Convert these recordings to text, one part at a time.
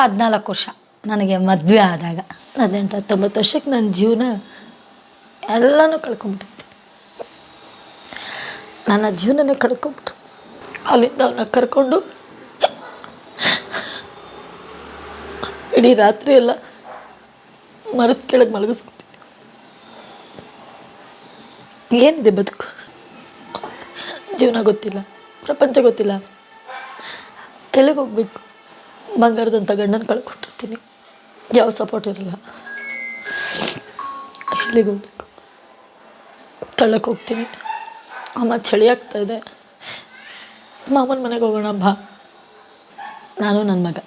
ಹದಿನಾಲ್ಕು ವರ್ಷ ನನಗೆ ಮದುವೆ ಆದಾಗ. ಹದಿನೆಂಟು, ಹತ್ತೊಂಬತ್ತು ವರ್ಷಕ್ಕೆ ನನ್ನ ಜೀವನ ಎಲ್ಲನೂ ಕಳ್ಕೊಂಬಿಟ್ಟಿದ್ದೆ ನನ್ನ ಜೀವನನೇ ಕಳ್ಕೊಂಬಿಟ್ಟು ಅಲ್ಲಿಂದ ಅವನ್ನ ಕರ್ಕೊಂಡು ಇಡೀ ರಾತ್ರಿ ಎಲ್ಲ ಮರದ ಕೆಳಗೆ ಮಲಗಿಸ್ಕೊತೀನಿ ಏನಿದೆ ಬದುಕು? ಜೀವನ ಗೊತ್ತಿಲ್ಲ, ಪ್ರಪಂಚ ಗೊತ್ತಿಲ್ಲ. ಎಲ್ಲಿಗೆ ಹೋಗ್ಬೇಕು ಬಂಗಾರದಂಥ ಗಂಡನ ಕಳ್ಕೊಂಡಿರ್ತೀನಿ. ಯಾವ ಸಪೋರ್ಟ್ ಇರಲ್ಲ. ಎಲ್ಲಿಗೆ ತಳ್ಳಕ್ಕೆ ಹೋಗ್ತೀನಿ. ಅಮ್ಮ ಚಳಿ ಆಗ್ತಾ ಇದೆ. ಮಾಮನ ಮನೆಗೆ ಹೋಗೋಣ ಬಾ. ನಾನು ನನ್ನ ಮಗ.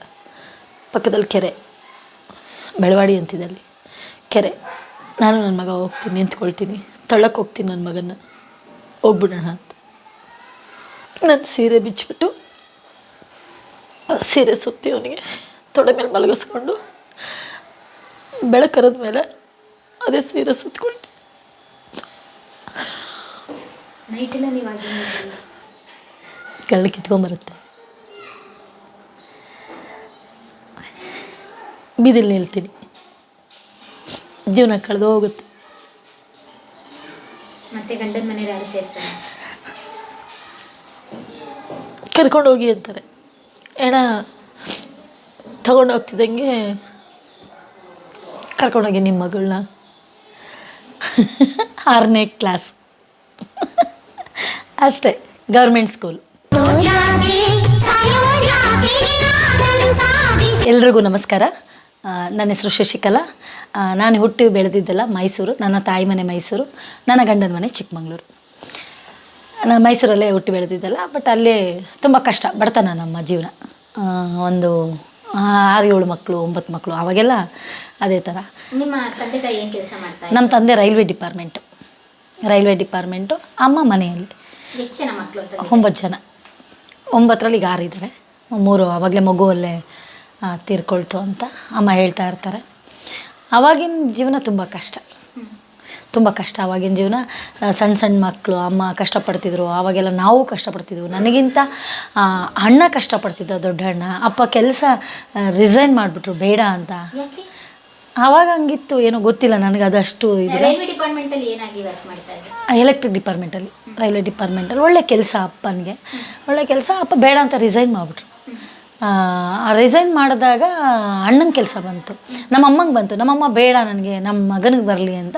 ಪಕ್ಕದಲ್ಲಿ ಕೆರೆ. ಬೆಳವಾಡಿ ಅಂತಿದೆ ಅಲ್ಲಿ. ಕೆರೆ. ನಾನು ನನ್ನ ಮಗ ಹೋಗ್ತೀನಿ ನಿಂತ್ಕೊಳ್ತೀನಿ. ತಳ್ಳಕ್ಕೆ ಹೋಗ್ತೀನಿ ನನ್ನ ಮಗನ ಹೋಗ್ಬಿಡೋಣ ಅಂತ. ನನ್ನ ಸೀರೆ ಬಿಚ್ಚಿಬಿಟ್ಟು ಸೀರೆ ಸುತ್ತಿ ಅವನಿಗೆ. ತೊಡೆ ಮೇಲೆ ಮಲಗಿಸ್ಕೊಂಡು ಬೆಳಕರದ ಮೇಲೆ ಅದೇ ಸೀರೆ ಸುತ್ತಕೊಳ್ತೀನಿ? ಕಳ್ಳ ಕಿತ್ಕೊಂಬರುತ್ತೆ ಬೀದಿಲಿ ನಿಲ್ತೀನಿ. ಜೀವನ ಕಳೆದು ಹೋಗುತ್ತೆ. ಮತ್ತೆ ಗಂಡನ ಮನೆ ಯಾರು ಸೇರ್ತಾರೆ ಕರ್ಕೊಂಡು ಹೋಗಿ ಅಂತಾರೆ. ಹೆಣ ತಗೊಂಡು ಹೋಗ್ತಿದ್ದಂಗೆ ಕರ್ಕೊಂಡೋಗಿ ನಿಮ್ಮ ಮಗಳನ್ನ ಆರನೇ ಕ್ಲಾಸ್. ಅಷ್ಟೇ, ಗೌರ್ಮೆಂಟ್ ಸ್ಕೂಲ್. ಎಲ್ರಿಗೂ ನಮಸ್ಕಾರ. ನನ್ನ ಹೆಸರು ಶಶಿಕಲಾ. ನಾನು ಹುಟ್ಟಿ ಬೆಳೆದಿದ್ದೆಲ್ಲ ಮೈಸೂರು, ನನ್ನ ತಾಯಿ ಮನೆ ಮೈಸೂರು, ನನ್ನ ಗಂಡನ ಮನೆ ಚಿಕ್ಕಮಂಗ್ಳೂರು. ನಾನು ಮೈಸೂರಲ್ಲೇ ಹುಟ್ಟಿ ಬೆಳೆದಿದ್ದಲ್ಲ ಬಟ್ ಅಲ್ಲೇ ತುಂಬ ಕಷ್ಟ ಬಡತನ ನಮ್ಮ ಜೀವನ. ಒಂದು ಆರು ಏಳು ಮಕ್ಕಳು ಒಂಬತ್ತು ಮಕ್ಕಳು ಅವಾಗೆಲ್ಲ ಅದೇ ಥರ ನಿಮ್ಮ ತಂದೆ ತಾಯಿ ಏನು ಕೆಲಸ ಮಾಡ್ತಾರೆ ನಮ್ಮ ತಂದೆ ರೈಲ್ವೆ ಡಿಪಾರ್ಟ್ಮೆಂಟು. ರೈಲ್ವೆ ಡಿಪಾರ್ಟ್ಮೆಂಟು ಅಮ್ಮ ಮನೆಯಲ್ಲಿ. ಎಷ್ಟು ಜನ ಮಕ್ಕಳು ಒಂಬತ್ತು ಜನ. ಒಂಬತ್ತರಲ್ಲಿ ಈಗ ಆರು ಇದ್ದಾರೆ ಮೂರು ಆವಾಗಲೇ ಮಗುವಲ್ಲೇ ತೀರ್ಕೊಳ್ತು ಅಂತ ಅಮ್ಮ ಹೇಳ್ತಾ ಇರ್ತಾರೆ. ಆವಾಗಿನ ಜೀವನ ತುಂಬ ಕಷ್ಟ. ತುಂಬ ಕಷ್ಟ ಆವಾಗಿನ ಜೀವನ. ಸಣ್ಣ ಸಣ್ಣ ಮಕ್ಕಳು ಅಮ್ಮ ಕಷ್ಟಪಡ್ತಿದ್ರು ಆವಾಗೆಲ್ಲ ನಾವು ಕಷ್ಟಪಡ್ತಿದ್ವು. ನನಗಿಂತ ಅಣ್ಣ ಕಷ್ಟಪಡ್ತಿದ್ದ ದೊಡ್ಡ ಅಣ್ಣ ಅಪ್ಪ ಕೆಲಸ ರಿಸೈನ್ ಮಾಡಿಬಿಟ್ರು ಬೇಡ ಅಂತ. ಆವಾಗ ಹಂಗಿತ್ತು ಏನೋ ಗೊತ್ತಿಲ್ಲ ನನಗೆ ಅದಷ್ಟು ಇದು ಎಲೆಕ್ಟ್ರಿಕ್ ಡಿಪಾರ್ಟ್ಮೆಂಟಲ್ಲಿ ರೈಲ್ವೆ ಡಿಪಾರ್ಟ್ಮೆಂಟಲ್ಲಿ ಒಳ್ಳೆ ಕೆಲಸ ಅಪ್ಪನಿಗೆ. ಒಳ್ಳೆ ಕೆಲಸ ಅಪ್ಪ ಬೇಡ ಅಂತ ರಿಸೈನ್ ಮಾಡಿಬಿಟ್ರು. ರಿಸೈನ್ ಮಾಡಿದಾಗ ಅಣ್ಣನ ಕೆಲಸ ಬಂತು. ನಮ್ಮ ಅಮ್ಮಂಗೆ ಬಂತು. ನಮ್ಮಮ್ಮ, ಬೇಡ ನನಗೆ ನಮ್ಮ ಮಗನಿಗೆ ಬರಲಿ ಅಂತ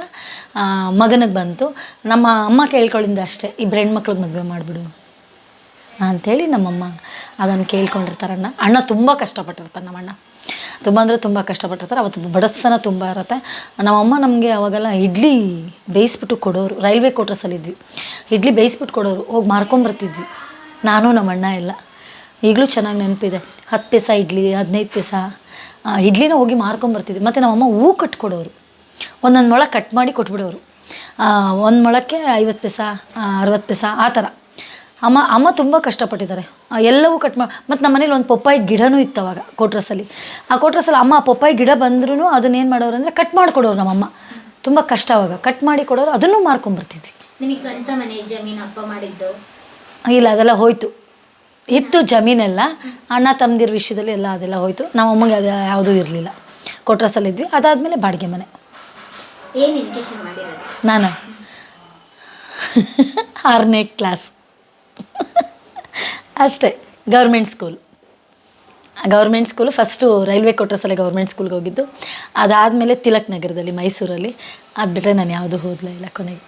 ಮಗನಿಗೆ ಬಂತು. ನಮ್ಮ ಅಮ್ಮ ಕೇಳ್ಕೊಳ್ಳಿಂದ ಅಷ್ಟೇ ಇಬ್ಬರು ಹೆಣ್ಮಕ್ಳಿಗೆ ಮದುವೆ ಮಾಡಿಬಿಡು ಅಂಥೇಳಿ ನಮ್ಮಮ್ಮ ಅದನ್ನು ಕೇಳ್ಕೊಂಡಿರ್ತಾರೆ ಅಣ್ಣ. ಅಣ್ಣ ತುಂಬ ಕಷ್ಟಪಟ್ಟಿರ್ತಾನೆ ನಮ್ಮ ಅಣ್ಣ ತುಂಬ ಅಂದರೆ ತುಂಬ ಕಷ್ಟಪಟ್ಟಿರ್ತಾರೆ. ಅವತ್ತು ಬಡಸನ ತುಂಬ ಇರುತ್ತೆ. ನಮ್ಮಮ್ಮ ನಮಗೆ ಅವಾಗೆಲ್ಲ ಇಡ್ಲಿ ಬೇಯಿಸ್ಬಿಟ್ಟು ಕೊಡೋರು. ರೈಲ್ವೆ ಕ್ವಾರ್ಟರ್ಸಲ್ಲಿದ್ವಿ ಇಡ್ಲಿ ಬೇಯಿಸ್ಬಿಟ್ಟು ಕೊಡೋರು. ಹೋಗಿ ಮಾರ್ಕೊಂಬರ್ತಿದ್ವಿ ನಾನು ನಮ್ಮ ಅಣ್ಣ ಎಲ್ಲ ಈಗಲೂ ಚೆನ್ನಾಗಿ ನೆನಪಿದೆ. ಹತ್ತು ಪೈಸ ಇಡ್ಲಿ ಹದಿನೈದು ಪೈಸ. ಆ, ಇಡ್ಲಿನ ಹೋಗಿ ಮಾರ್ಕೊಂಬರ್ತಿದ್ವಿ ಮತ್ತು ನಮ್ಮಮ್ಮ ಹೂ ಕಟ್ಕೊಡೋರು. ಒಂದೊಂದು ಮೊಳ ಕಟ್ ಮಾಡಿ ಕೊಟ್ಬಿಡೋರು. ಒಂದು ಮೊಳಕ್ಕೆ ಐವತ್ತು ಪೈಸ ಅರವತ್ತು ಪೈಸ ಆ ಥರ. ಅಮ್ಮ ಅಮ್ಮ ತುಂಬ ಕಷ್ಟಪಟ್ಟಿದ್ದಾರೆ. ಎಲ್ಲವೂ ಕಟ್ ಮಾಡಿ ಮತ್ತು ನಮ್ಮ ಮನೇಲಿ ಒಂದು ಪಪ್ಪಾಯಿ ಗಿಡನೂ ಇತ್ತು ಅವಾಗ ಕೋಟ್ರಸಲ್ಲಿ ಆ ಕೋಟ್ರಸಲ್ಲಿ ಅಮ್ಮ ಆ ಪಪ್ಪಾಯಿ ಗಿಡ ಬಂದ್ರೂ ಅದನ್ನೇನು ಮಾಡೋರು ಅಂದರೆ ಕಟ್ ಮಾಡಿಕೊಡೋರು ನಮ್ಮಮ್ಮ. ತುಂಬ ಕಷ್ಟ ಅವಾಗ. ಕಟ್ ಮಾಡಿ ಕೊಡೋರು ಅದನ್ನು ಮಾರ್ಕೊಂಬರ್ತಿದ್ವಿ ನಿಮಗೆ ಸ್ವಂತ ಮನೆ ಜಮೀನು ಅಪ್ಪ ಮಾಡಿದ್ದು? ಇಲ್ಲ ಅದೆಲ್ಲ ಹೋಯ್ತು. ಇತ್ತು ಜಮೀನೆಲ್ಲ ಅಣ್ಣ ತಮ್ಮದಿರ ವಿಷಯದಲ್ಲಿ ಎಲ್ಲ ಅದೆಲ್ಲ ಹೋಯ್ತು. ನಮ್ಮ ಅಮ್ಮಗೆ ಅದು ಯಾವುದೂ ಇರಲಿಲ್ಲ. ಕೊಟ್ರಸಲ್ಲಿದ್ವಿ ಅದಾದಮೇಲೆ ಬಾಡಿಗೆ ಮನೆ. ಏನ್ ಎಜುಕೇಶನ್ ಮಾಡಿರೋದು? ನಾನು. ಆರನೇ ಕ್ಲಾಸ್ ಅಷ್ಟೇ government school government school first railway ಕೊಟ್ರಸಲ್ಲೇ government ಸ್ಕೂಲ್ಗೆ ಹೋಗಿದ್ದು. ಅದಾದಮೇಲೆ ತಿಲಕ್ ನಗರದಲ್ಲಿ ಮೈಸೂರಲ್ಲಿ. ಅದು ಬಿಟ್ಟರೆ ನಾನು ಯಾವುದೂ ಓದಲೇ ಇಲ್ಲ ಕೊನೆಗೆ.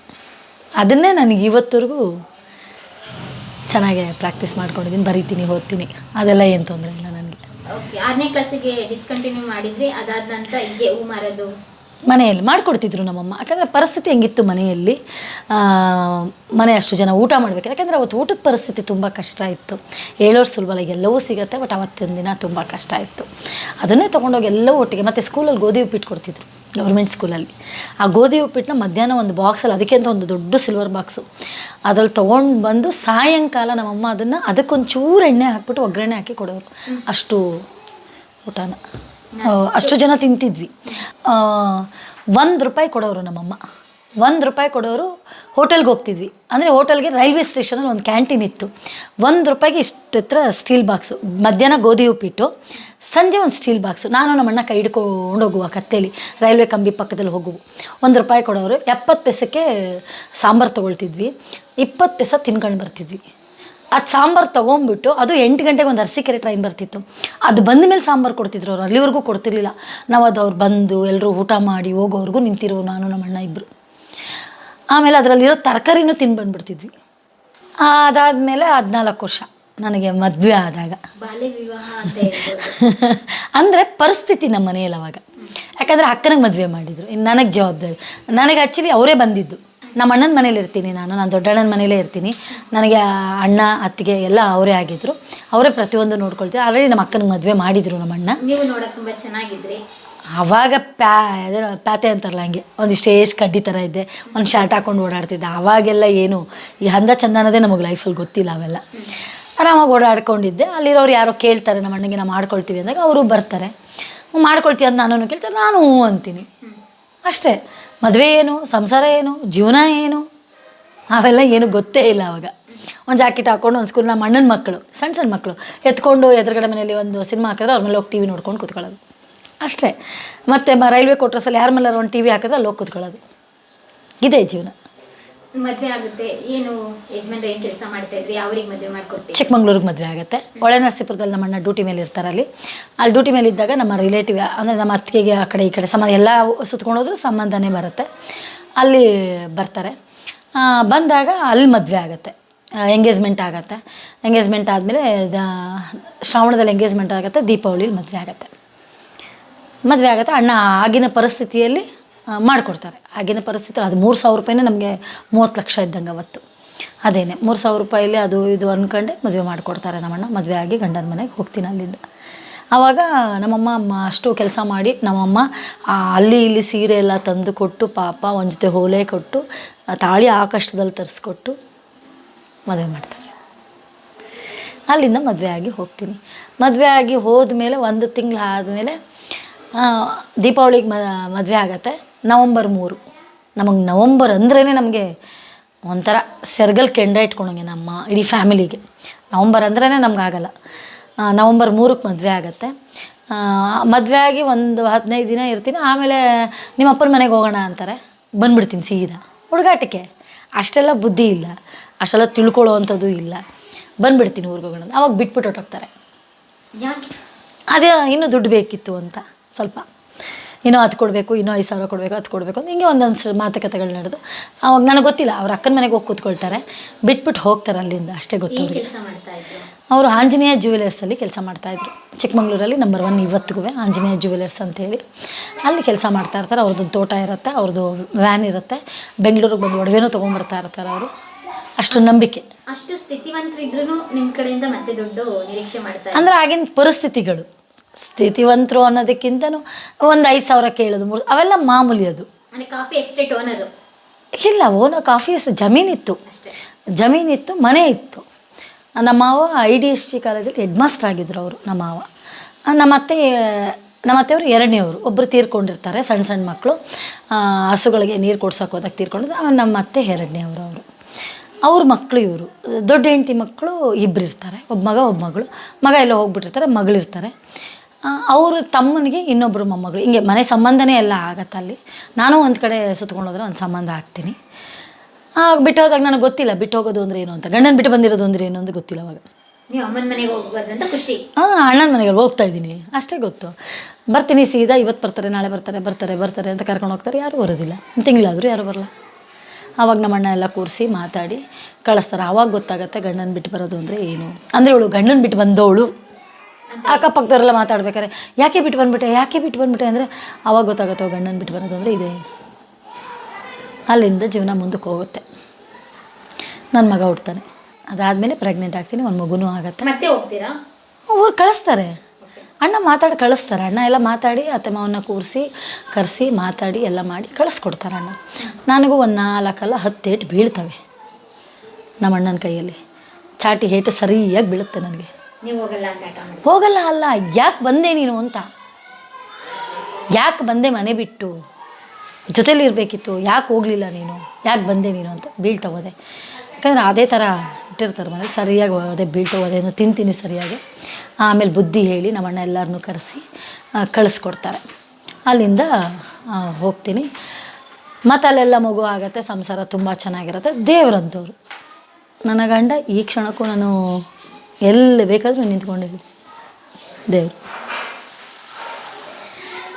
ಅದನ್ನೇ ನನಗೆ ಇವತ್ತವರೆಗೂ ಚೆನ್ನಾಗೆ ಪ್ರಾಕ್ಟೀಸ್ ಮಾಡ್ಕೊಂಡಿದ್ದೀನಿ ಬರಿತೀನಿ ಓದ್ತೀನಿ. ಅದೆಲ್ಲ ಏನು ತೊಂದರೆ ಇಲ್ಲ ನನಗೆ. ಓಕೆ ಆರನೇ ಕ್ಲಾಸಿಗೆ ಡಿಸ್ಕಂಟಿನ್ಯೂ ಮಾಡಿದ್ರಿ ಅದಾದ ನಂತರ ಹೀಗೆ ಹೂ ಮಾರೋದು? ಮನೆಯಲ್ಲಿ ಮಾಡಿಕೊಡ್ತಿದ್ರು ನಮ್ಮಮ್ಮ. ಯಾಕಂದರೆ ಪರಿಸ್ಥಿತಿ ಹೆಂಗಿತ್ತು ಮನೆಯಲ್ಲಿ ಮನೆ ಅಷ್ಟು ಜನ ಊಟ ಮಾಡಬೇಕು. ಯಾಕಂದರೆ ಅವತ್ತು ಊಟದ ಪರಿಸ್ಥಿತಿ ತುಂಬ ಕಷ್ಟ ಇತ್ತು. ಹೇಳೋರು ಸುಲಭ ಎಲ್ಲವೂ ಸಿಗುತ್ತೆ ಬಟ್ ಅವತ್ತಿನ ದಿನ ತುಂಬ ಕಷ್ಟ ಇತ್ತು. ಅದನ್ನೇ ತೊಗೊಂಡೋಗಿ ಎಲ್ಲ ಒಟ್ಟಿಗೆ ಮತ್ತು ಸ್ಕೂಲಲ್ಲಿ ಗೋಧಿ ಉಪ್ಪಿಟ್ಟು ಕೊಡ್ತಿದ್ರು. ಗೌರ್ಮೆಂಟ್ ಸ್ಕೂಲಲ್ಲಿ. ಆ ಗೋಧಿ ಉಪ್ಪಿಟ್ಟನ್ನ ಮಧ್ಯಾಹ್ನ ಒಂದು ಬಾಕ್ಸಲ್ಲಿ ಅದಕ್ಕೆ ಅಂತ ಒಂದು ದೊಡ್ಡ ಸಿಲ್ವರ್ ಬಾಕ್ಸು ಅದ್ರಲ್ಲಿ ತೊಗೊಂಡು ಬಂದು ಸಾಯಂಕಾಲ ನಮ್ಮಮ್ಮ ಅದನ್ನು ಅದಕ್ಕೊಂದು ಚೂರು ಎಣ್ಣೆ ಹಾಕ್ಬಿಟ್ಟು ಒಗ್ಗರಣೆ ಹಾಕಿ ಕೊಡೋರು. ಅಷ್ಟು ಊಟನ. ಅಷ್ಟು ಜನ ತಿಂತಿದ್ವಿ. ಒಂದು ರೂಪಾಯಿ ಕೊಡೋರು ನಮ್ಮಮ್ಮ. ಒಂದು ರೂಪಾಯಿ ಕೊಡೋರು ಹೋಟೆಲ್ಗೆ ಹೋಗ್ತಿದ್ವಿ. ಅಂದರೆ ಹೋಟೆಲ್ಗೆ ರೈಲ್ವೆ ಸ್ಟೇಷನಲ್ಲಿ ಒಂದು ಕ್ಯಾಂಟೀನ್ ಇತ್ತು. ಒಂದು ರೂಪಾಯಿಗೆ ಇಷ್ಟು ಹತ್ರ ಸ್ಟೀಲ್ ಬಾಕ್ಸು ಮಧ್ಯಾಹ್ನ ಗೋಧಿ ಉಪ್ಪಿಟ್ಟು ಸಂಜೆ ಒಂದು ಸ್ಟೀಲ್ ಬಾಕ್ಸು ನಾನು ನಮ್ಮ ಅಣ್ಣ ಕೈ ಹಿಡ್ಕೊಂಡು ಹೋಗುವ ಕತ್ತೇಲಿ, ರೈಲ್ವೆ ಕಂಬಿ ಪಕ್ಕದಲ್ಲಿ ಹೋಗುವು. ಒಂದು ರೂಪಾಯಿ ಕೊಡೋರು, ಎಪ್ಪತ್ತು ಪೈಸಕ್ಕೆ ಸಾಂಬಾರು ತೊಗೊಳ್ತಿದ್ವಿ. ಇಪ್ಪತ್ತು ಪೈಸೆ ತಿನ್ಕೊಂಡು ಬರ್ತಿದ್ವಿ. ಅದು ಸಾಂಬಾರು ತೊಗೊಂಬಿಟ್ಟು ಅದು ಎಂಟು ಗಂಟೆಗೆ ಒಂದು ಅರಸಿಕೆರೆ ಟ್ರೈನ್ ಬರ್ತಿತ್ತು. ಅದು ಬಂದ ಮೇಲೆ ಸಾಂಬಾರು ಕೊಡ್ತಿದ್ರು ಅವರು, ಅಲ್ಲಿವರೆಗೂ ಕೊಡ್ತಿರ್ಲಿಲ್ಲ. ನಾವು ಅದು ಅವ್ರು ಬಂದು ಎಲ್ಲರೂ ಊಟ ಮಾಡಿ ಹೋಗೋವರೆಗೂ ನಿಂತಿರೋ ನಾನು, ನಮ್ಮ ಅಣ್ಣ ಇಬ್ಬರು ಆಮೇಲೆ ಅದರಲ್ಲಿರೋ ತರಕಾರಿನೂ ತಿಂದು ಬಂದ್ಬಿಡ್ತಿದ್ವಿ. ಅದಾದಮೇಲೆ ಹದಿನಾಲ್ಕು ವರ್ಷ ನನಗೆ ಮದುವೆ ಆದಾಗ. ಅಂದರೆ ಪರಿಸ್ಥಿತಿ ನಮ್ಮ ಮನೆಯಲ್ಲಿ ಅವಾಗ. ಯಾಕಂದರೆ ಅಕ್ಕನಿಗೆ ಮದುವೆ ಮಾಡಿದರು. ಇನ್ನು ನನಗೆ ಜವಾಬ್ದಾರಿ. ನನಗೆ ಆ್ಯಕ್ಚುಲಿ ಅವರೇ ಬಂದಿದ್ದು. ನಮ್ಮ ಅಣ್ಣನ ಮನೇಲಿ ಇರ್ತೀನಿ ನಾನು ನಾನು ದೊಡ್ಡಣ್ಣನ ಮನೇಲೇ ಇರ್ತೀನಿ. ನನಗೆ ಅಣ್ಣ ಅತ್ತಿಗೆ ಎಲ್ಲ ಅವರೇ ಆಗಿದ್ದರು ಅವರೇ ಪ್ರತಿಯೊಂದು ನೋಡ್ಕೊಳ್ತೀವಿ ಆಲ್ರೆಡಿ ನಮ್ಮ ಅಕ್ಕನಿಗೆ ಮದುವೆ ಮಾಡಿದರು ನಮ್ಮ ಅಣ್ಣ. ನೀವು ನೋಡೋಕೆ ತುಂಬ ಚೆನ್ನಾಗಿದ್ರಿ. ಆವಾಗ ಪ್ಯಾ ಅದೇನೋ ಪ್ಯಾತೆ ಅಂತಾರಲ್ಲ ಹಂಗೆ. ಒಂದಿಷ್ಟು ಸ್ಟೇಜ್ ಕಡ್ಡಿ ಥರ ಇದ್ದೆ. ಒಂದು ಶರ್ಟ್ ಹಾಕೊಂಡು ಓಡಾಡ್ತಿದ್ದೆ. ಆವಾಗೆಲ್ಲ ಏನು, ಈ ಹಂದ ಚಂದ ಅನ್ನೋದೇ ನಮಗೆ ಲೈಫಲ್ಲಿ ಗೊತ್ತಿಲ್ಲ ಅವೆಲ್ಲ. ಆರಾಮಾಗಿ ಓಡಾಡ್ಕೊಂಡಿದ್ದೆ. ಅಲ್ಲಿರೋರು ಯಾರೋ ಕೇಳ್ತಾರೆ, ನಮ್ಮ ಅಣ್ಣಗೆ ನಾವು ಮಾಡ್ಕೊಳ್ತೀವಿ ಅಂದಾಗ ಅವರು ಬರ್ತಾರೆ. ಮಾಡ್ಕೊಳ್ತೀವಿ ಅಂತ ನಾನು ಕೇಳ್ತಾರೆ. ನಾನು ಹ್ಞೂ ಅಂತೀನಿ. ಅಷ್ಟೇ. ಮದುವೆ ಏನು, ಸಂಸಾರ ಏನು, ಜೀವನ ಏನು, ಅವೆಲ್ಲ ಏನು ಗೊತ್ತೇ ಇಲ್ಲ ಅವಾಗ. ಒಂದು ಜಾಕೆಟ್ ಹಾಕ್ಕೊಂಡು ಒಂದು ಸ್ಕೂಲ್ ನಮ್ಮ ಅಣ್ಣನ ಮಕ್ಕಳು, ಸಣ್ಣ ಸಣ್ಣ ಮಕ್ಕಳು, ಎತ್ಕೊಂಡು ಎದುರುಗಡೆ ಮನೆಯಲ್ಲಿ ಒಂದು ಸಿನಿಮಾ ಹಾಕಿದ್ರೆ ಅವ್ರ ಮೇಲೆ ಹೋಗಿ ಟಿ ವಿ ನೋಡ್ಕೊಂಡು ಕೂತ್ಕೊಳ್ಳೋದು. ಅಷ್ಟೇ. ಮತ್ತು ಮ ರೈಲ್ವೆ ಕ್ವಾರ್ಟರ್ಸಲ್ಲಿ ಯಾರ ಮೇಲೆ ಒಂದು ಟಿ ವಿ ಹಾಕಿದ್ರೆ ಅಲ್ಲಿ ಹೋಗಿ ಕೂತ್ಕೊಳ್ಳೋದು. ಇದೇ ಜೀವನ. ಮದುವೆ ಆಗುತ್ತೆ. ಏನು ಯಜಮಾನ್ರ ಏನು ಕೆಲಸ ಮಾಡ್ತಾ ಇದ್ರಿ? ಅವ್ರಿಗೆ ಮದುವೆ ಮಾಡ್ಕೊಡ್ತೀವಿ ಚಿಕ್ಕಮಂಗ್ಳೂರಿಗೆ ಮದುವೆ ಆಗುತ್ತೆ. ಒಳೆ ನರಸೀಪುರದಲ್ಲಿ ನಮ್ಮ ಅಣ್ಣ ಡ್ಯೂಟಿ ಮೇಲೆ ಇರ್ತಾರೆ ಅಲ್ಲಿ. ಅಲ್ಲಿ ಡ್ಯೂಟಿ ಮೇಲೆ ಇದ್ದಾಗ ನಮ್ಮ ರಿಲೇಟಿವ್ ಅಂದರೆ ನಮ್ಮ ಅತ್ತಿಗೆಗೆ ಆ ಕಡೆ ಈ ಕಡೆ ಸಂಬಂಧ ಎಲ್ಲ ಸುತ್ಕೊಂಡು ಹೋದ್ರೂ ಸಂಬಂಧನೇ ಬರುತ್ತೆ. ಅಲ್ಲಿ ಬರ್ತಾರೆ. ಬಂದಾಗ ಅಲ್ಲಿ ಮದುವೆ ಆಗುತ್ತೆ. ಎಂಗೇಜ್ಮೆಂಟ್ ಆಗುತ್ತೆ. ಎಂಗೇಜ್ಮೆಂಟ್ ಆದಮೇಲೆ ಶ್ರಾವಣದಲ್ಲಿ ಎಂಗೇಜ್ಮೆಂಟ್ ಆಗುತ್ತೆ. ದೀಪಾವಳಿಲಿ ಮದುವೆ ಆಗುತ್ತೆ. ಮದುವೆ ಆಗುತ್ತೆ, ಅಣ್ಣ ಆಗಿನ ಪರಿಸ್ಥಿತಿಯಲ್ಲಿ ಮಾಡಿಕೊಡ್ತಾರೆ. ಆಗಿನ ಪರಿಸ್ಥಿತಿ ಅದು ಮೂರು ಸಾವಿರ ರೂಪಾಯಿನೇ ನಮಗೆ ಮೂವತ್ತು ಲಕ್ಷ ಇದ್ದಂಗೆ ಅವತ್ತು. ಅದೇನೆ, ಮೂರು ಸಾವಿರ ರೂಪಾಯಲ್ಲಿ ಅದು ಇದು ಅಂದ್ಕೊಂಡೆ ಮದುವೆ ಮಾಡಿಕೊಡ್ತಾರೆ ನಮ್ಮಣ್ಣ ಮದುವೆ ಆಗಿ ಗಂಡನ ಮನೆಗೆ ಹೋಗ್ತೀನಿ ಅಲ್ಲಿಂದ. ಆವಾಗ ನಮ್ಮಮ್ಮ ಅಷ್ಟು ಕೆಲಸ ಮಾಡಿ ನಮ್ಮಮ್ಮ ಅಲ್ಲಿ ಇಲ್ಲಿ ಸೀರೆ ಎಲ್ಲ ತಂದು ಕೊಟ್ಟು, ಪಾಪ ಒಂದು ಜೊತೆ ಹೋಲೆ ಕೊಟ್ಟು, ತಾಳಿ ಆ ಕಷ್ಟದಲ್ಲಿ ತರಿಸ್ಕೊಟ್ಟು ಮದುವೆ ಮಾಡ್ತಾರೆ. ಅಲ್ಲಿಂದ ಮದುವೆ ಆಗಿ ಹೋಗ್ತೀನಿ. ಮದುವೆ ಆಗಿ ಹೋದ್ಮೇಲೆ ಒಂದು ತಿಂಗಳು ಆದಮೇಲೆ ದೀಪಾವಳಿಗೆ ಮ ಮದುವೆ ಆಗತ್ತೆ. ನವಂಬರ್ ಮೂರು. ನಮಗೆ ನವಂಬರ್ ಅಂದ್ರೇ ನಮಗೆ ಒಂಥರ ಸೆರ್ಗಲ್ ಕೆಂಡ ಇಟ್ಕೊಳಂಗೆ ನಮ್ಮ ಇಡೀ ಫ್ಯಾಮಿಲಿಗೆ. ನವಂಬರ್ ಅಂದ್ರೇ ನಮ್ಗೆ ಆಗಲ್ಲ. ನವಂಬರ್ ಮೂರಕ್ಕೆ ಮದುವೆ ಆಗತ್ತೆ. ಮದುವೆ ಆಗಿ ಒಂದು ಹದಿನೈದು ದಿನ ಇರ್ತೀನಿ. ಆಮೇಲೆ ನಿಮ್ಮ ಅಪ್ಪನ ಮನೆಗೆ ಹೋಗೋಣ ಅಂತಾರೆ. ಬಂದ್ಬಿಡ್ತೀನಿ ಸೀದಾ. ಹುಡುಗಾಟಕ್ಕೆ ಅಷ್ಟೆಲ್ಲ ಬುದ್ಧಿ ಇಲ್ಲ. ಅಷ್ಟೆಲ್ಲ ತಿಳ್ಕೊಳ್ಳೋ ಅಂಥದ್ದು ಇಲ್ಲ. ಬಂದ್ಬಿಡ್ತೀನಿ ಊರಿಗೆ ಹೋಗೋಣ ಅವಾಗ ಬಿಟ್ಬಿಟ್ಟು ಹೊಟ್ಟೋಗ್ತಾರೆ ಯಾಕೆ? ಅದೇ ಇನ್ನೂ ದುಡ್ಡು ಬೇಕಿತ್ತು ಅಂತ. ಸ್ವಲ್ಪ ಇನ್ನೂ ಅದು ಕೊಡಬೇಕು ಇನ್ನೂ ಐದು ಸಾವಿರ ಕೊಡಬೇಕು ಅದು ಕೊಡಬೇಕು ಅಂತ ಹಿಂಗೆ ಒಂದೊಂದು ಮಾತುಕತೆಗಳು ನಡೆದು. ಅವಾಗ ನನಗೆ ಗೊತ್ತಿಲ್ಲ ಅವ್ರ ಅಕ್ಕನ ಮನೆಗೆ ಹೋಗಿ ಕೂತ್ಕೊಳ್ತಾರೆ. ಬಿಟ್ಬಿಟ್ಟು ಹೋಗ್ತಾರೆ ಅಲ್ಲಿಂದ ಅಷ್ಟೇ ಗೊತ್ತು ಅವರು ಆಂಜನೇಯ ಜ್ಯುವೆಲರ್ಸಲ್ಲಿ ಕೆಲಸ ಮಾಡ್ತಾಯಿದ್ರು ಚಿಕ್ಕಮಂಗ್ಳೂರಲ್ಲಿ ನಂಬರ್ ಒನ್ ಇವತ್ತಿಗೂ ಆಂಜನೇಯ ಜ್ಯುವೆಲರ್ಸ್ ಅಂತೇಳಿ ಅಲ್ಲಿ ಕೆಲಸ ಮಾಡ್ತಾ ಇರ್ತಾರೆ ಅವ್ರದ್ದು ತೋಟ ಇರುತ್ತೆ ಅವ್ರದ್ದು ವ್ಯಾನ್ ಇರುತ್ತೆ. ಬೆಂಗಳೂರಿಗೆ ಬಂದು ಒಡವೆನೂ ತೊಗೊಂಡ್ಬರ್ತಾ ಇರ್ತಾರೆ ಅವರು. ಅಷ್ಟು ನಂಬಿಕೆ. ಅಷ್ಟು ಸ್ಥಿತಿವಂತರಿದ್ರು ನಿಮ್ಮ ಕಡೆಯಿಂದ ಮತ್ತೆ ದುಡ್ಡು ನಿರೀಕ್ಷೆ ಮಾಡ್ತಾರೆ ಅಂದರೆ ಆಗಿನ ಪರಿಸ್ಥಿತಿಗಳು. ಸ್ಥಿತಿವಂತರು ಅನ್ನೋದಕ್ಕಿಂತನೂ ಒಂದು ಐದು ಸಾವಿರ ಕೇಳೋದು ಮೂರು ಅವೆಲ್ಲ ಮಾಮೂಲಿ ಅದು. ಕಾಫಿ ಎಸ್ಟೇಟ್ ಓನರು ಇಲ್ಲ ಓನರ್ ಕಾಫಿ ಜಮೀನಿತ್ತು. ಜಮೀನಿತ್ತು ಮನೆ ಇತ್ತು. ನಮ್ಮ ಮಾವ ಐ ಡಿ ಎಸ್ ಟಿ ಕಾಲೇಜಲ್ಲಿ ಹೆಡ್ ಮಾಸ್ಟರ್ ಆಗಿದ್ರು ಅವರು ನಮ್ಮ ಮಾವ. ನಮ್ಮ ಅತ್ತೆ ನಮ್ಮ ಅತ್ತೆಯವರು ಎರಡನೇವರು ಒಬ್ಬರು ತೀರ್ಕೊಂಡಿರ್ತಾರೆ ಸಣ್ಣ ಸಣ್ಣ ಮಕ್ಕಳು ಹಸುಗಳಿಗೆ ನೀರು ಕೊಡ್ಸೋಕೆ ಹೋದಾಗ ತೀರ್ಕೊಂಡಿದ್ದು ನಮ್ಮ ಅತ್ತೆ ಎರಡನೇವರು ಅವರು. ಅವ್ರ ಮಕ್ಕಳು ಇವರು. ದೊಡ್ಡ ಹೆಂಡತಿ ಮಕ್ಕಳು ಇಬ್ಬರು ಇರ್ತಾರೆ. ಒಬ್ಬ ಮಗ ಒಬ್ಬ ಮಗಳು. ಮಗ ಎಲ್ಲ ಹೋಗ್ಬಿಟ್ಟಿರ್ತಾರೆ ಮಗಳಿರ್ತಾರೆ. ಅವರು ತಮ್ಮನಿಗೆ ಇನ್ನೊಬ್ಬರು ಮೊಮ್ಮಗಳು. ಹಿಂಗೆ ಮನೆ ಸಂಬಂಧನೇ ಎಲ್ಲ ಆಗತ್ತೆ ಅಲ್ಲಿ. ನಾನು ಒಂದು ಕಡೆ ಸುತ್ಕೊಂಡು ಹೋದ್ರೆ ಒಂದು ಸಂಬಂಧ ಆಗ್ತೀನಿ ಆಗ ಬಿಟ್ಟು ಹೋದಾಗ ನನಗೆ ಗೊತ್ತಿಲ್ಲ ಬಿಟ್ಟು ಹೋಗೋದು ಅಂದರೆ ಏನು ಅಂತ. ಗಂಡನ ಬಿಟ್ಟು ಬಂದಿರೋದು ಅಂದರೆ ಏನು ಅಂತ ಗೊತ್ತಿಲ್ಲ ಅವಾಗ. ನೀವು ಅಮ್ಮನ ಮನೆಗೆ ಹೋಗೋದಂತ ಖುಷಿ. ಹಾಂ ಅಣ್ಣನ ಮನೆಗೆ ಹೋಗ್ತಾ ಇದ್ದೀನಿ. ಅಷ್ಟೇ ಗೊತ್ತು. ಬರ್ತೀನಿ ಸೀದಾ ಇವತ್ತು ಬರ್ತಾರೆ ನಾಳೆ ಬರ್ತಾರೆ ಬರ್ತಾರೆ ಬರ್ತಾರೆ ಅಂತ ಕರ್ಕೊಂಡು ಹೋಗ್ತಾರೆ. ಯಾರೂ ಬರೋದಿಲ್ಲ. ತಿಂಗಳಾದರೂ ಯಾರೂ ಬರಲ್ಲ. ಆವಾಗ ನಮ್ಮ ಅಣ್ಣ ಎಲ್ಲ ಕೂರಿಸಿ ಮಾತಾಡಿ ಕಳಿಸ್ತಾರೆ. ಆವಾಗ ಗೊತ್ತಾಗತ್ತೆ ಗಂಡನ ಬಿಟ್ಟು ಬರೋದು ಅಂದರೆ ಏನು. ಅಂದರೆ ಇವಳು ಗಂಡನ ಬಿಟ್ಟು ಬಂದವಳು. ಅಕ್ಕಪಕ್ಕದವರೆಲ್ಲ ಮಾತಾಡ್ಬೇಕಾರೆ ಯಾಕೆ ಬಿಟ್ಟು ಬಂದ್ಬಿಟ್ಟೆ ಯಾಕೆ ಬಿಟ್ಟು ಬಂದ್ಬಿಟ್ಟೆ? ಅಂದರೆ ಅವಾಗ ಗೊತ್ತಾಗುತ್ತೆ ಗಂಡನ ಬಿಟ್ಟು ಬರೋದು ಅಂದರೆ ಇದೆ. ಅಲ್ಲಿಂದ ಜೀವನ ಮುಂದಕ್ಕೆ ಹೋಗುತ್ತೆ. ನನ್ನ ಮಗ ಹುಡ್ತಾನೆ ಅದಾದಮೇಲೆ ಪ್ರೆಗ್ನೆಂಟ್ ಆಗ್ತೀನಿ ಒಂದು ಮಗುನೂ ಆಗುತ್ತೆ. ಮತ್ತೆ ಹೋಗ್ತೀರಾ? ಊರು ಕಳಿಸ್ತಾರೆ. ಅಣ್ಣ ಮಾತಾಡಿ ಕಳಿಸ್ತಾರೆ. ಅಣ್ಣ ಎಲ್ಲ ಮಾತಾಡಿ ಅತ್ತೆ ಮಾವನ್ನ ಕೂರಿಸಿ ಕರೆಸಿ ಮಾತಾಡಿ ಎಲ್ಲ ಮಾಡಿ ಕಳಿಸ್ಕೊಡ್ತಾರೆ ಅಣ್ಣ. ನನಗೂ ಒಂದು ನಾಲ್ಕಲ್ಲ ಹತ್ತು ಏಟು ಬೀಳ್ತವೆ ನಮ್ಮ ಅಣ್ಣನ ಕೈಯಲ್ಲಿ. ಚಾಟಿ ಏಟು ಸರಿಯಾಗಿ ಬೀಳುತ್ತೆ ನನಗೆ. ನೀವು ಹೋಗಲ್ಲ ಅಂತ ಹೋಗಲ್ಲ ಅಲ್ಲ, ಯಾಕೆ ಬಂದೆ ನೀನು ಅಂತ? ಯಾಕೆ ಬಂದೆ ಮನೆ ಬಿಟ್ಟು? ಜೊತೇಲಿ ಇರಬೇಕಿತ್ತು, ಯಾಕೆ ಹೋಗಲಿಲ್ಲ ನೀನು? ಯಾಕೆ ಬಂದೆ ನೀನು ಅಂತ ಬೀಳ್ತಾ ಹೋದೆ. ಯಾಕಂದರೆ ಅದೇ ಥರ ಇಟ್ಟಿರ್ತಾರೆ ಮನೇಲಿ, ಸರಿಯಾಗಿ ಅದೇ ಬೀಳ್ತಾ ಹೋದೇನೋ ತಿಂತೀನಿ ಸರಿಯಾಗಿ. ಆಮೇಲೆ ಬುದ್ಧಿ ಹೇಳಿ ನಮ್ಮ ಅಣ್ಣ ಎಲ್ಲರನ್ನೂ ಕರೆಸಿ ಕಳಿಸ್ಕೊಡ್ತಾರೆ. ಅಲ್ಲಿಂದ ಹೋಗ್ತೀನಿ. ಮತ್ತು ಅಲ್ಲೆಲ್ಲ ಮಗು ಆಗುತ್ತೆ, ಸಂಸಾರ ತುಂಬ ಚೆನ್ನಾಗಿರುತ್ತೆ. ದೇವ್ರಂಥವ್ರು ನನ್ನ ಗಂಡ ಈ ಕ್ಷಣಕ್ಕೂ ನಾನು ಎಲ್ಲಿ ಬೇಕಾದರೂ ನಿಂತ್ಕೊಂಡಿದ್ವಿ. ದೇವರು.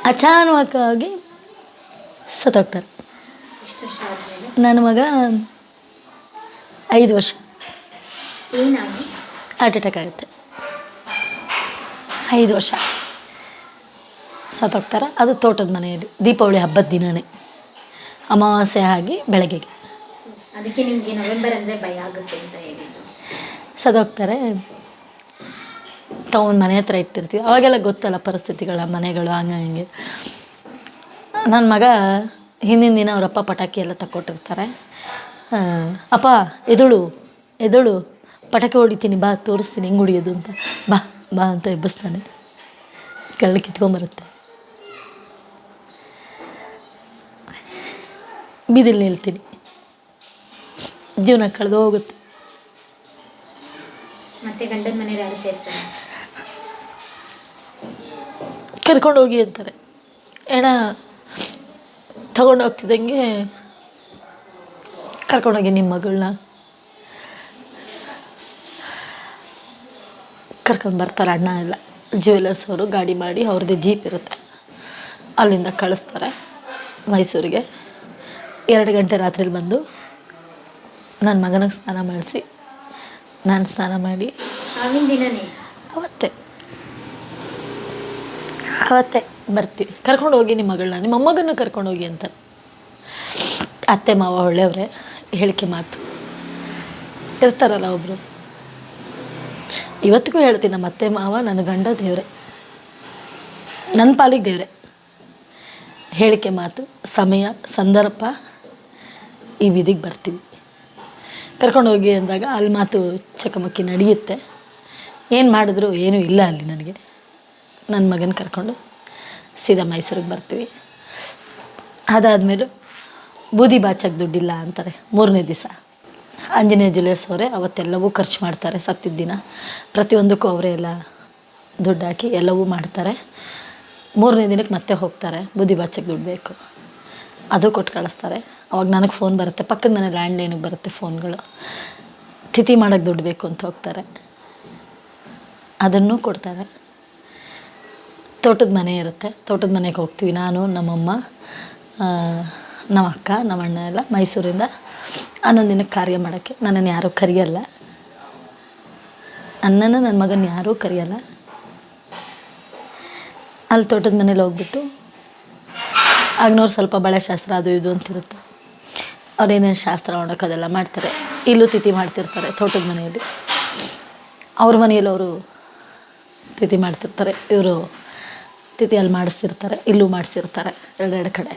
ಅಚಾನಕವಾಗಿ ಸತ್ತೋಗ್ತಾರೆ. ನನ್ನ ಮಗ ಐದು ವರ್ಷ. ಏನಾಗಿ? ಹಾರ್ಟ್ ಅಟ್ಯಾಕ್ ಆಗುತ್ತೆ. ಐದು ವರ್ಷ. ಸತ್ತೋಗ್ತಾರೆ. ಅದು ತೋಟದ ಮನೆಯಲ್ಲಿ ದೀಪಾವಳಿ ಹಬ್ಬದ ದಿನವೇ ಅಮಾವಾಸ್ಯೆ ಆಗಿ ಬೆಳಗ್ಗೆಗೆ. ಅದಕ್ಕೆ ನಿಮಗೆ ನವೆಂಬರ್ ಅಂದರೆ ಭಯ ಆಗುತ್ತೆ ಅಂತ ಹೇಳಿದ್ದು. ಸದೋಗ್ತಾರೆ ತಗೊಂಡು ಮನೆ ಹತ್ರ ಇಟ್ಟಿರ್ತೀವಿ. ಅವಾಗೆಲ್ಲ ಗೊತ್ತಲ್ಲ ಪರಿಸ್ಥಿತಿಗಳ ಮನೆಗಳು ಹಂಗೆ ಹಂಗೆ. ನನ್ನ ಮಗ ಹಿಂದಿನ ದಿನ ಅವರಪ್ಪ ಪಟಾಕಿ ಎಲ್ಲ ತಕ್ಕೊಟ್ಟಿರ್ತಾರೆ. ಅಪ್ಪ, ಎದುಳು ಎದುಳು, ಪಟಾಕಿ ಹೊಡಿತೀನಿ, ಬಾ, ತೋರಿಸ್ತೀನಿ, ಹಿಂಗೆ ಹೊಡಿಯೋದು ಅಂತ. ಬಾ ಬಾ ಅಂತ ಎಬ್ಬಿಸ್ತಾನೆ. ಕಳ್ಳಿ ಕಿತ್ಕೊಂಬರುತ್ತೆ. ಬೀದಿಲಿ ನಿಲ್ತೀನಿ. ಜೀವನ ಕಳೆದು ಹೋಗುತ್ತೆ ಮತ್ತೆ ಗಂಡನ ಮನೆಯವ್ರು ಯಾರು ಸೇರಿಸ್ತಾರೆ ಕರ್ಕೊಂಡು ಹೋಗಿ ಅಂತಾರೆ. ಹೆಣ ತಗೊಂಡು ಹೋಗ್ತಿದ್ದಂಗೆ ಕರ್ಕೊಂಡೋಗಿ ನಿಮ್ಮ ಮಗಳನ್ನ ಕರ್ಕೊಂಡು ಬರ್ತಾರೆ ಅಣ್ಣ ಎಲ್ಲ. ಜ್ಯುವೆಲರ್ಸ್ ಅವರು ಗಾಡಿ ಮಾಡಿ ಅವ್ರದ್ದು ಜೀಪ್ ಇರುತ್ತೆ. ಅಲ್ಲಿಂದ ಕಳಿಸ್ತಾರೆ ಮೈಸೂರಿಗೆ. ಎರಡು ಗಂಟೆ ರಾತ್ರಿಲಿ ಬಂದು ನನ್ನ ಮಗನಿಗೆ ಸ್ನಾನ ಮಾಡಿಸಿ ನಾನು ಸ್ನಾನ ಮಾಡಿ. ಸಾವಿನ ದಿನನೇ? ಅವತ್ತೇ. ಅವತ್ತೇ ಬರ್ತೀವಿ ಕರ್ಕೊಂಡು ಹೋಗಿ ನಿಮ್ಮ ಮಗಳನ್ನ. ನಿಮ್ಮ ಮೊಮ್ಮಗನ್ನು ಕರ್ಕೊಂಡು ಹೋಗಿ ಅಂತ. ಅತ್ತೆ ಮಾವ ಒಳ್ಳೆಯವ್ರೆ. ಹೇಳಿಕೆ ಮಾತು. ಇರ್ತಾರಲ್ಲ ಒಬ್ಬರು ಇವತ್ತಿಗೂ ಹೇಳ್ತೀನಿ ನಮ್ಮ ಅತ್ತೆ ಮಾವ ನನ್ನ ಗಂಡ ದೇವ್ರೆ. ನನ್ನ ಪಾಲಿಗೆ ದೇವ್ರೆ. ಹೇಳಿಕೆ ಮಾತು ಸಮಯ ಸಂದರ್ಭ ಈ ವಿಧಿಗೆ ಬರ್ತೀವಿ. ಕರ್ಕೊಂಡು ಹೋಗಿ ಅಂದಾಗ ಅಲ್ಲಿ ಮಾತು ಚಕಮಕಿ ನಡೆಯುತ್ತೆ. ಏನು ಮಾಡಿದ್ರು ಏನೂ ಇಲ್ಲ ಅಲ್ಲಿ ನನಗೆ. ನನ್ನ ಮಗನ ಕರ್ಕೊಂಡು ಸೀದಾ ಮೈಸೂರಿಗೆ ಬರ್ತೀವಿ. ಅದಾದಮೇಲೆ ಬೂದಿ ಬಾಚಕ್ಕೆ ದುಡ್ಡಿಲ್ಲ ಅಂತಾರೆ ಮೂರನೇ ದಿವಸ. ಆಂಜನೇಯ ಜ್ಯುವೆಲರ್ಸ್ ಅವರೇ ಅವತ್ತೆಲ್ಲವೂ ಖರ್ಚು ಮಾಡ್ತಾರೆ ಸತ್ತಿದ್ದ ದಿನ. ಪ್ರತಿಯೊಂದಕ್ಕೂ ಅವರೇ ಎಲ್ಲ ದುಡ್ಡು ಹಾಕಿ ಎಲ್ಲವೂ ಮಾಡ್ತಾರೆ. ಮೂರನೇ ದಿನಕ್ಕೆ ಮತ್ತೆ ಹೋಗ್ತಾರೆ, ಬೂದಿ ಬಾಚಕ್ಕೆ ದುಡ್ಡು ಬೇಕು. ಅದು ಕೊಟ್ಟು ಕಳಿಸ್ತಾರೆ. ಅವಾಗ ನನಗೆ ಫೋನ್ ಬರುತ್ತೆ, ಪಕ್ಕದ ಮನೆ ಲ್ಯಾಂಡ್ಲೈನಿಗೆ ಬರುತ್ತೆ ಫೋನ್ಗಳು ತಿಥಿ ಮಾಡೋಕ್ಕೆ ದುಡ್ಡು ಬೇಕು ಅಂತ ಹೋಗ್ತಾರೆ. ಅದನ್ನು ಕೊಡ್ತಾರೆ. ತೋಟದ ಮನೆ ಇರುತ್ತೆ, ತೋಟದ ಮನೆಗೆ ಹೋಗ್ತೀವಿ. ನಾನು, ನಮ್ಮಮ್ಮ ನಮ್ಮ ಅಕ್ಕ ನಮ್ಮ ಅಣ್ಣ ಎಲ್ಲ ಮೈಸೂರಿಂದ ಹನ್ನೊಂದು ಕಾರ್ಯ ಮಾಡೋಕ್ಕೆ. ನನ್ನನ್ನು ಯಾರೂ ಕರೆಯಲ್ಲ. ಅನ್ನನ ನನ್ನ ಮಗನ ಯಾರೂ ಕರೆಯಲ್ಲ. ಅಲ್ಲಿ ತೋಟದ ಮನೇಲಿ ಹೋಗ್ಬಿಟ್ಟು ಆಗ್ನವ್ರು ಸ್ವಲ್ಪ ಬಳೆ ಶಾಸ್ತ್ರ ಅದು ಇದು ಅಂತಿರುತ್ತೆ. ಅವ್ರೇನೇನು ಶಾಸ್ತ್ರ ಮಾಡೋಕೆ ಅದೆಲ್ಲ ಮಾಡ್ತಾರೆ. ಇಲ್ಲೂ ತಿಥಿ ಮಾಡ್ತಿರ್ತಾರೆ ತೋಟದ ಮನೆಯಲ್ಲಿ. ಅವ್ರ ಮನೆಯಲ್ಲಿ ಅವರು ತಿಥಿ ಮಾಡ್ತಿರ್ತಾರೆ. ಇವರು ತಿಥಿಯಲ್ಲಿ ಮಾಡಿಸ್ತಿರ್ತಾರೆ ಇಲ್ಲೂ ಮಾಡಿಸಿರ್ತಾರೆ ಎರಡೆರಡು ಕಡೆ.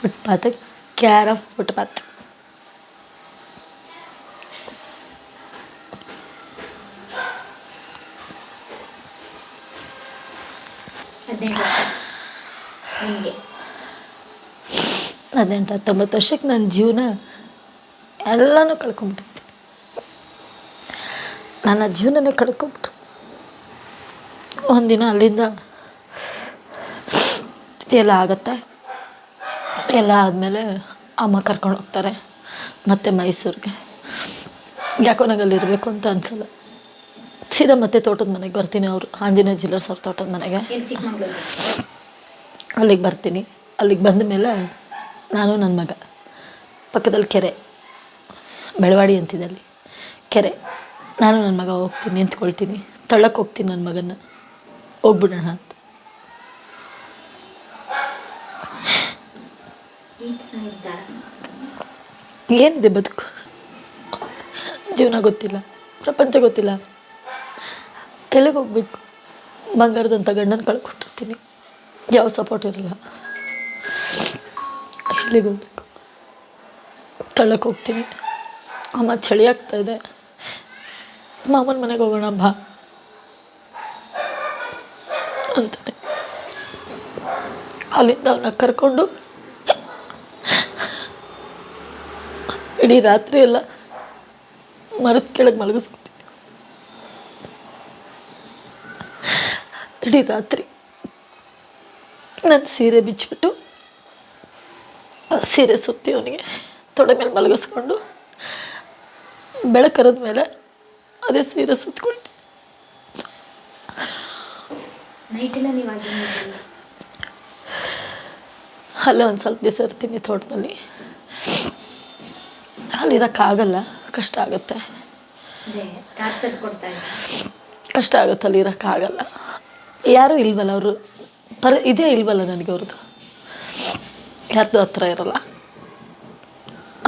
ಫುಟ್ಪಾತ್ ಕ್ಯಾರ್ ಆಫ್ ಫುಟ್ಪಾತ್ ಹದಿನೆಂಟು ಹದಿನೆಂಟು ಹತ್ತೊಂಬತ್ತು ವರ್ಷಕ್ಕೆ ನನ್ನ ಜೀವನ ಎಲ್ಲನೂ ಕಳ್ಕೊಂಬಿಟ್ಟಿತ್ತು. ನನ್ನ ಜೀವನನೇ ಕಳ್ಕೊಂಬಿಟ್ಟು ಒಂದಿನ ಅಲ್ಲಿಂದ ಎಲ್ಲ ಆಗುತ್ತೆ. ಎಲ್ಲ ಆದಮೇಲೆ ಅಮ್ಮ ಕರ್ಕೊಂಡು ಹೋಗ್ತಾರೆ ಮತ್ತೆ ಮೈಸೂರಿಗೆ. ಯಾಕೋ ನಂಗೆ ಅಲ್ಲಿ ಇರಬೇಕು ಅಂತ ಅನ್ಸಲ್ಲ. ಸೀದಾ ಮತ್ತೆ ತೋಟದ ಮನೆಗೆ ಬರ್ತೀನಿ ಅವರು ಆಂಜನೇಯ ಜಿಲ್ಲರ್ ಸರ್ ತೋಟದ ಮನೆಗೆ. ಅಲ್ಲಿಗೆ ಬರ್ತೀನಿ. ಅಲ್ಲಿಗೆ ಬಂದ ಮೇಲೆ ನಾನು ನನ್ನ ಮಗ. ಪಕ್ಕದಲ್ಲಿ ಕೆರೆ. ಬೆಳವಾಡಿ ಅಂತಿದ್ದಲ್ಲಿ ಕೆರೆ. ನಾನು ನನ್ನ ಮಗ ಹೋಗ್ತೀನಿ ನಿಂತ್ಕೊಳ್ತೀನಿ. ತಳ್ಳಕ್ಕೆ ಹೋಗ್ತೀನಿ ನನ್ನ ಮಗನ ಹೋಗ್ಬಿಡೋಣ ಅಂತ. ಏನಿದೆ ಬದುಕು? ಜೀವನ ಗೊತ್ತಿಲ್ಲ. ಪ್ರಪಂಚ ಗೊತ್ತಿಲ್ಲ. ಎಲ್ಲಿಗೆ ಹೋಗ್ಬೇಕು? ಬಂಗಾರದಂಥ ಗಂಡನ ಕಳ್ಕೊಂಡಿರ್ತೀನಿ. ಯಾವ ಸಪೋರ್ಟ್ ಇರಲ್ಲ. ಎಲ್ಲಿಗೆ ಹೋಗ್ಬೇಕು ತಳ್ಳಕ್ಕೆ ಹೋಗ್ತೀನಿ. ಅಮ್ಮ ಚಳಿ ಇದೆ. ಮಾಮನ ಮನೆಗೆ ಹೋಗೋಣ, ಬಾ. ಅಂತಾನೆ. ಅಲ್ಲಿಂದ ಅವನ್ನ ಕರ್ಕೊಂಡು ಇಡೀ ರಾತ್ರಿ ಎಲ್ಲ ಮರದ ಕೆಳಗೆ ಮಲಗಿಸ್ಕೊತೀನಿ. ಇಡೀ ರಾತ್ರಿ ನನ್ನ ಸೀರೆ ಬಿಚ್ಚಿಬಿಟ್ಟು ಸೀರೆ ಸುತ್ತಿ ಅವನಿಗೆ. ತೊಡೆ ಮೇಲೆ ಮಲಗಿಸ್ಕೊಂಡು ಬೆಳಕರದ ಮೇಲೆ ಅದೇ ಸೀರೆ ಇದ್ದೀರಿ. ಅಲ್ಲೇ ಒಂದು ಸ್ವಲ್ಪ ದಿವಸ ಇರ್ತೀನಿ ತೋಟದಲ್ಲಿ. ಅಲ್ಲಿರೋಕ್ಕಾಗಲ್ಲ ಕಷ್ಟ ಆಗುತ್ತೆ. ಕಷ್ಟ ಆಗುತ್ತೆ ಅಲ್ಲಿ ಇರೋಕ್ಕಾಗಲ್ಲ. ಯಾರೂ ಇಲ್ವಲ್ಲ ಅವರು? ಪರ ಇದೇ ಇಲ್ವಲ್ಲ ನನಗೆ ಅವ್ರದ್ದು? ಯಾರ್ದು ಹತ್ರ ಇರಲ್ಲ.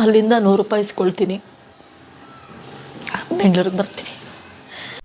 ಅಲ್ಲಿಂದ ನೂರು ರೂಪಾಯಿ ಇಸ್ಕೊಳ್ತೀನಿ. ಬೆಂಗಳೂರಿಗೆ ಬರ್ತೀನಿ.